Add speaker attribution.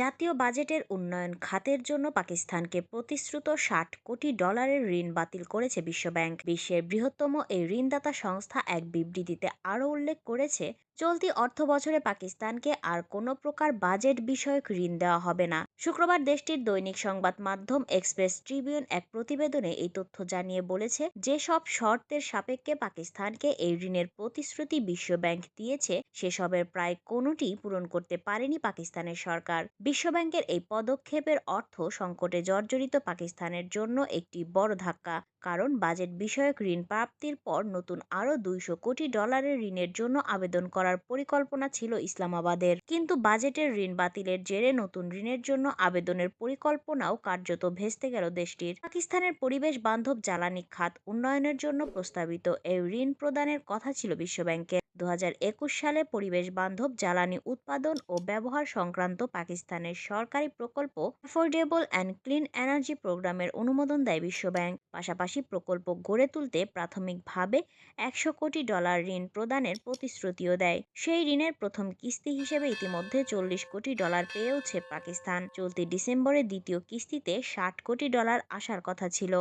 Speaker 1: জাতীয় বাজেটের উন্নয়ন খাতের জন্য পাকিস্তানকে প্রতিশ্রুত ষাট কোটি ডলারের ঋণ বাতিল করেছে বিশ্বব্যাংক। বিশ্বের বৃহত্তম এই ঋণদাতা সংস্থা এক বিবৃতিতে আরও উল্লেখ করেছে, চলতি অর্থবছরে পাকিস্তানকে আর কোনো প্রকার বাজেট বিষয়ক ঋণ দেওয়া হবে না। শুক্রবার দেশটির দৈনিক সংবাদ মাধ্যম এক্সপ্রেস ট্রিবিউন এক প্রতিবেদনে এই তথ্য জানিয়ে বলেছে, যেসব শর্তের সাপেক্ষে পাকিস্তানকে এই ঋণের প্রতিশ্রুতি বিশ্বব্যাংক দিয়েছে, সেসবের প্রায় কোনোটি পূরণ করতে পারেনি পাকিস্তানের সরকার। বিশ্বব্যাংকের এই পদক্ষেপের অর্থ সংকটে জর্জরিত পাকিস্তানের জন্য একটি বড় ধাক্কা, কারণ বাজেট বিষয়ক ঋণ প্রাপ্তির পর নতুন আরও দুইশো কোটি ডলারের ঋণের জন্য আবেদন করার পরিকল্পনা ছিল ইসলামাবাদের। কিন্তু বাজেটের ঋণ বাতিলের জেরে নতুন ঋণের জন্য আবেদনের পরিকল্পনাও কার্যত ভেস্তে গেল দেশটির। পাকিস্তানের পরিবেশ বান্ধব জ্বালানি খাত উন্নয়নের জন্য প্রস্তাবিত এই ঋণ প্রদানের কথা ছিল বিশ্বব্যাংকের। দু হাজার একুশ সালে পরিবেশ বান্ধব জ্বালানি উৎপাদন ও ব্যবহার সংক্রান্ত পাকিস্তানের সরকারি প্রকল্প অ্যাফোর্ডেবল অ্যান্ড ক্লিন এনার্জি প্রোগ্রামের অনুমোদন দেয় বিশ্বব্যাংক পাশাপাশি প্রকল্প গড়ে তুলতে প্রাথমিকভাবে একশো কোটি ডলার ঋণ প্রদানের প্রতিশ্রুতিও দেয়। সেই ঋণের প্রথম কিস্তি হিসেবে ইতিমধ্যে চল্লিশ কোটি ডলার পেয়েওছে পাকিস্তান। চলতি ডিসেম্বরে দ্বিতীয় কিস্তিতে ষাট কোটি ডলার আসার কথা ছিল।